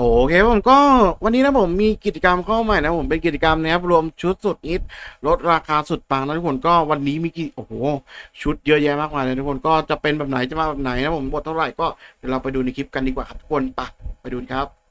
โอเคผมก็วันนี้นะผมมีกิจกรรมเข้าใหม่นะผมเป็นกิจกรรมนะครับรวมชุดสุดฮิตลดราคาสุดปังนะทุกคนก็วันนี้มีกี่โอ้โหชุดเยอะแยะมากมายเลยทุกคนก็จะเป็นแบบไหนจะมาแบบไหนนะผมบทเท่าไหร่ก็เดี๋ยวเราไปดูในคลิปกันดีกว่าครับทุกคนไปไปดูครับ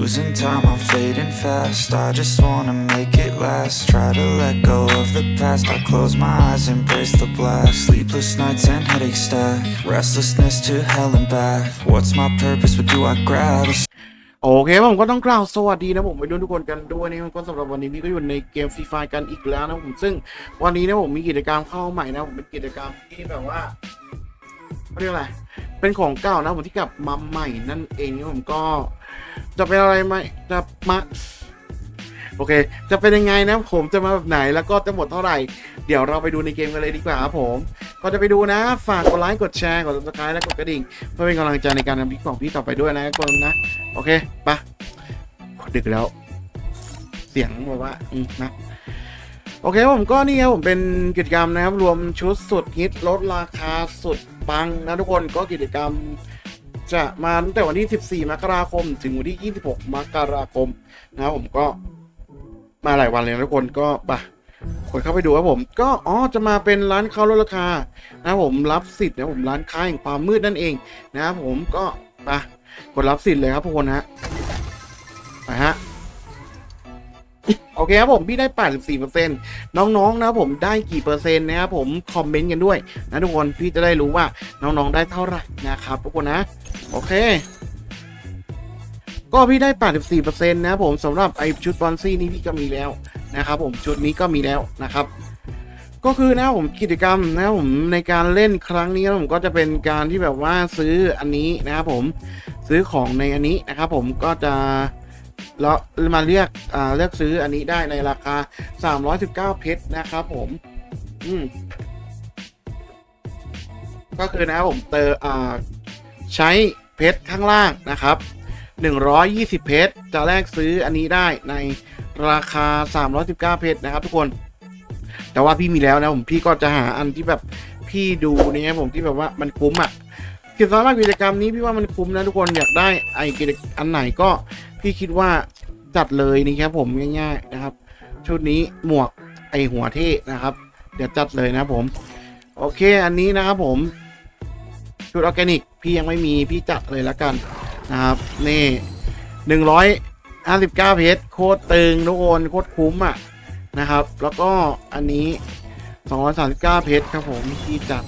Losing time, I'm fading fast. I just wanna make it last. Try to let go of the past. I close my eyes, embrace the blast. Sleepless nights and headaches stack. Restlessness to hell and back. What's my purpose? What do I grab? โอเคผมก็ต้องกล่าวสวัสดีนะผมไปดูทุกคนกันด้วยนี่ก็สำหรับวันนี้พี่ก็อยู่ในเกมฟรีไฟกันอีกแล้วนะผมซึ่งวันนี้นะผมมีกิจกรรมเข้าใหม่นะผมเป็นกิจกรรมที่แบบว่าเขาเรียกอะไรเป็นของเก่านะผมที่กลับมาใหม่นั่นเองนะผมก็ จะเป็นอะไรไหมจะมาโอเค จะเป็นยังไงนะผมจะมาแบบไหนแล้วก็จะหมดเท่าไหร่ เดี๋ยวเราไปดูในเกมกันเลยดีกว่าครับผมก็จะไปดูนะ ฝากกดไลค์กดแชร์กด subscribe และกดกระดิ่ง เพื่อเป็นกำลังใจในการทำคลิปของพี่ต่อไปด้วยนะทุกคนนะ โอเคปะดึกแล้ว เสียงแบบว่าอืมนะโอเคผมก็นี่ครับผมเป็นกิจกรรมนะครับ รวมชุดสุดฮิตลดราคาสุดปังนะทุกคนก็กิจกรรม จะมาตั้งแต่วันที่ 14 มกราคม ถึงวันที่ 26 มกราคมนะครับผมก็มาหลายวันเลยนะทุกคนก็ปะกดเข้าไปดูครับผม ก็อ๋อจะมาเป็นร้านค้าลดราคานะครับผมรับสิทธิ์นะผมร้านค้าแห่งความมืดนั่นเองนะครับผมก็ปะกดรับสิทธิ์เลยครับทุกคนฮะไปฮะโอเคครับผมพี่ได้ 84%น้องๆ นะครับผมได้กี่เปอร์เซ็นต์นะครับผมคอมเมนต์กันด้วยนะทุกคนพี่จะได้รู้ว่าน้องๆ ได้เท่าไหร่นะครับทุกคนนะ โอเค ก็พี่ได้ 84%นะครับผมสำหรับไอชุดบอลซี่นี้พี่ก็มีแล้วนะครับผมชุดนี้ก็มีแล้วนะครับ ก็คือนะผมกิจกรรมนะผมในการเล่นครั้งนี้ผมก็จะเป็นการที่แบบว่าซื้ออันนี้นะครับผมซื้อของในอันนี้นะครับผมก็จะแล้วมาเรียกอ่าเลือกซื้ออันนี้ได้ในราคา 319 เพชรนะครับผม อืมก็คือนะครับผมเตออ่า ใช้เพชรข้างล่างนะครับ 120 เพชรจะแลกซื้ออันนี้ได้ในราคา 319 เพชรนะครับ ทุกคน แต่ว่าพี่มีแล้วนะผมพี่ก็จะหาอันที่แบบพี่ดูเนี่ยผมที่แบบว่ามันคุ้มอะคือสำหรับกิจกรรมนี้พี่ว่ามันคุ้มนะทุกคนอยากได้ไอกิจอันไหนก็พี่คิดว่าจัดเลยนี่ครับผมง่ายๆนะครับ ชุดนี้หมวกไอหัวเท่นะครับ เดี๋ยวจัดเลยนะผม โอเคอันนี้นะครับผม ชุดออร์แกนิก พี่ยังไม่มีพี่จัดเลยละกันนะครับนี่หนึ่งร้อยห้าสิบเก้าเพชรโคตรตึงทุกคนโคตรคุ้มอะนะครับ แล้วก็อันนี้สองร้อยสามสิบเก้าเพชรครับผมพี่จัด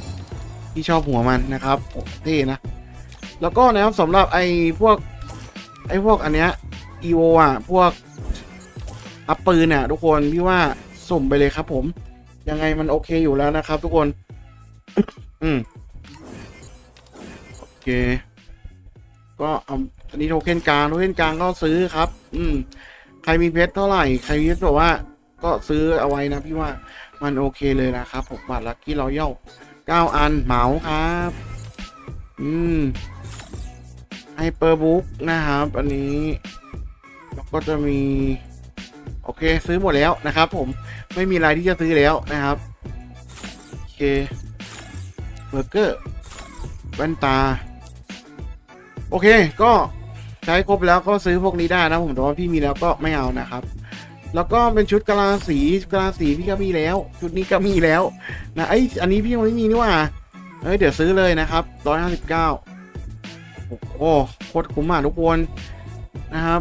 พี่ชอบหัวมันนะครับโอ้เท่นะ แล้วก็นะครับสำหรับไอ้พวกไอ้พวกอันเนี้ยอีโวอะพวกอัปปืนอะทุกคนพี่ว่าสุ่มไปเลยครับผม ยังไงมันโอเคอยู่แล้วนะครับ ทุกคน อืม เค ก็เอาอันนี้โทเค็นกลางโทเค็นกลางก็ซื้อครับ อืม ใครมีเพชรเท่าไหร่ ใครมีเพชรบอกว่า ก็ซื้อเอาไว้นะพี่ว่ามันโอเคเลยนะครับผมบัตรลักกี้ราเย่าเก้าอันเหมาครับ อืมไฮเปอร์บุ๊กนะครับ อันนี้แล้วก็จะมี โอเคซื้อหมดแล้วนะครับ ผมไม่มีอะไรที่จะซื้อแล้วนะครับ โอเคเบอร์เกอร์แว่นตา โอเค ก็ใช้ครบแล้วก็ซื้อพวกนี้ได้นะผมแต่ว่าพี่มีแล้วก็ไม่เอานะครับ แล้วก็เป็นชุดกะลาสีกะลาสีพี่ก็มีแล้ว ชุดนี้ก็มีแล้วนะไออันนี้พี่ยังไม่มีนี่ว่าเอ้ยเดี๋ยวซื้อเลยนะครับร้อยห้าสิบเก้าโอ้โหโคตรคุ้มอะทุกคนนะครับ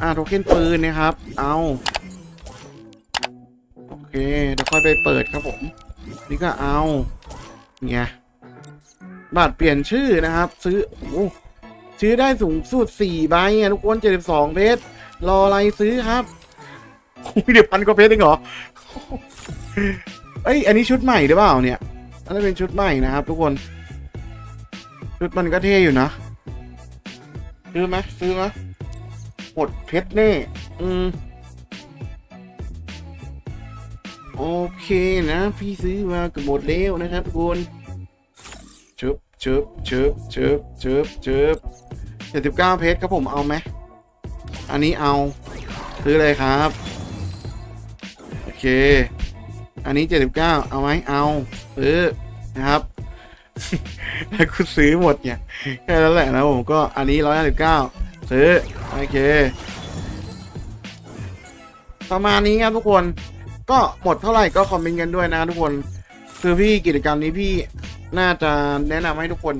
อ่าโทเค็นปืนนะครับ เอาโอเคเดี๋ยวค่อยไปเปิดครับผม นี่ก็เอา เนี่ย บัตรเปลี่ยนชื่อนะครับ ซื้อโอ้ซื้อได้สูงสุดสี่ใบอะทุกคนเจ็ดสิบสองเพชรรออะไรซื้อครับเดี๋ยวพันกว่าเพชรเองเหรอเอ้ยอันนี้ชุดใหม่หรือเปล่าเนี่ยอันนี้เป็นชุดใหม่นะครับ ทุกคน ชุดมันก็เท่อยู่นะซื้อไหมซื้อไหมหมดเพชรแน่อืมโอเคนะ พี่ซื้อมาเกือบหมดแล้วนะครับทุกคน ชึบชึบชึบชึบชึบเจ็ดสิบเก้าเพชรครับผมเอาไหมอันนี้เอาซื้อเลยครับ โอเค อันนี้เจ็ดสิบเก้าเอาไหมเอาซื้อนะครับแล้วคุณซื้อหมดเนี่ยแค่นั้นแหละนะผมก็อันนี้ร้อยห้าสิบเก้าซื้อโอเคประมาณนี้ครับทุกคนก็หมดเท่าไหร่ก็คอมเมนต์กันด้วยนะทุกคนคือพี่กิจกรรมนี้พี่ น่าจะแนะนำให้ทุกคน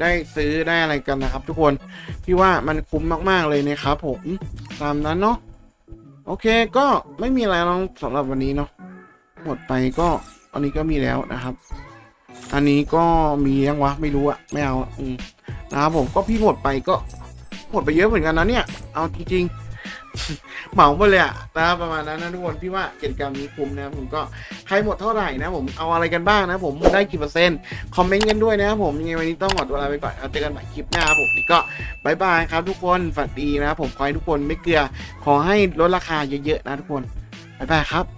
ได้ซื้อได้อะไรกันนะครับ ทุกคนพี่ว่ามันคุ้มมากๆเลยนะครับผมตามนั้นเนาะโอเคก็ไม่มีอะไรแล้วสำหรับวันนี้เนาะหมดไปก็อันนี้ก็มีแล้วนะครับ อันนี้ก็มียังวะไม่รู้อะไม่เอาอืมนะครับผมก็พี่หมดไปก็หมดไปเยอะเหมือนกันนะเนี่ย เอาจริงๆเหมาไปเลยอะนะรประมาณนั้นนะทุกคนพี่ว่ากิจกรรมนี้คุ้มนะผมก็ ใครหมดเท่าไหร่นะผมเอาอะไรกันบ้างนะผมได้กี่เปอร์เซ็นต์คอมเมนต์กันด้วยนะครับผมยังไงวันนี้ต้องหมดเวลาไปก่อนเอาเจอกันใหม่คลิปหน้าครับผมนี่ก็บายบายครับทุกคนฝันดีนะครับผมขอให้ทุกคนไม่เกลือ ขอให้ลดราคาเยอะๆนะทุกคนบายบายครับ